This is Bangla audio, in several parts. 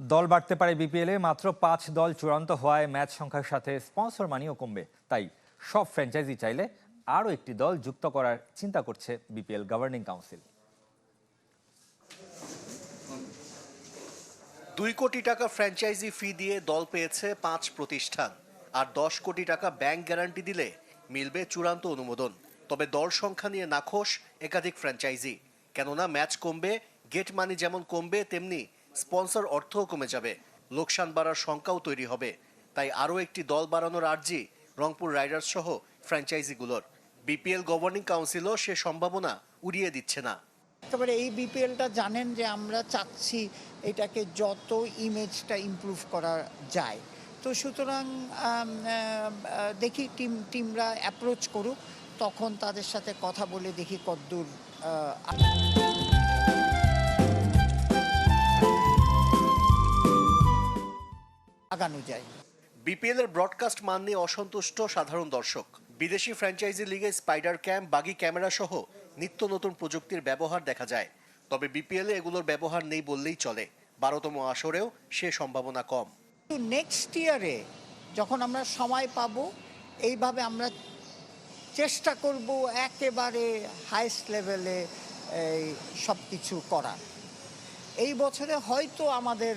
দল বাড়তে পারে বিপিএলে, মাত্র পাঁচ দল চূড়ান্ত হওয়ায় ম্যাচ সংখ্যার সাথে স্পন্সর মানিও কমবে। তাই সব ফ্র্যাঞ্চাইজি চাইলে আরও একটি দল যুক্ত করার চিন্তা করছে বিপিএল গভর্নিং কাউন্সিল। দুই কোটি টাকা ফ্র্যাঞ্চাইজি ফি দিয়ে দল পেয়েছে পাঁচ প্রতিষ্ঠান, আর দশ কোটি টাকা ব্যাংক গ্যারান্টি দিলে মিলবে চূড়ান্ত অনুমোদন। তবে দল সংখ্যা নিয়ে নাখোশ একাধিক ফ্র্যাঞ্চাইজি, কেননা ম্যাচ কমবে, গেট মানি যেমন কমবে, তেমনি স্পন্সর অর্থও কমে যাবে। লোকসান বাড়ার শঙ্কাও তৈরি হবে। তাই আরও একটি দল বাড়ানোর আর্জি রংপুর রাইডার্স সহ ফ্র্যাঞ্চাইজিগুলোর। বিপিএল গভর্নিং কাউন্সিলও সে সম্ভাবনা উড়িয়ে দিচ্ছে না। তারপরে এই বিপিএলটা জানেন যে আমরা চাচ্ছি এটাকে যত ইমেজটা ইমপ্রুভ করা যায়। তো সুতরাং দেখি টিম, টিমরা অ্যাপ্রোচ করুক, তখন তাদের সাথে কথা বলে দেখি কদ্দূর আগানো যায়। বিপিএল এর ব্রডকাস্ট মান নিয়ে অসন্তুষ্ট সাধারণ দর্শক। বিদেশি ফ্র্যাঞ্চাইজি লিগে স্পাইডার ক্যাম বাগি ক্যামেরা সহ নিত্য নতুন প্রযুক্তির ব্যবহার দেখা যায়। তবে বিপিএল এ এগুলোর ব্যবহার নেই বললেই চলে। বারোতম আসরেও সে সম্ভাবনা কম। নেক্সট ইয়ারে যখন আমরা সময় পাব এইভাবে আমরা চেষ্টা করব একেবারে হাইস্ট লেভেলে সব কিছু করার। এই বছরে হয়তো আমাদের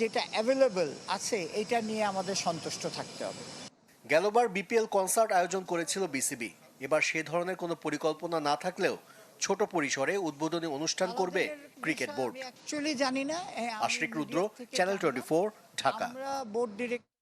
যেটা অ্যাভেলেবল আছে এটা নিয়ে আমাদের সন্তুষ্ট থাকতে হবে। গেলবার বিপিএল কনসার্ট আয়োজন করেছিল বিসিবি। এবার সে ধরনের কোনো পরিকল্পনা না থাকলেও ছোট পরিসরে উদ্বোধনী অনুষ্ঠান করবে ক্রিকেট বোর্ড। অ্যাকচুয়ালি জানি না আশ্রিক আশরিক রুদ্র চ্যানেল টোয়েন্টি ঢাকা। আমরা বোর্ড ডিরেক্টর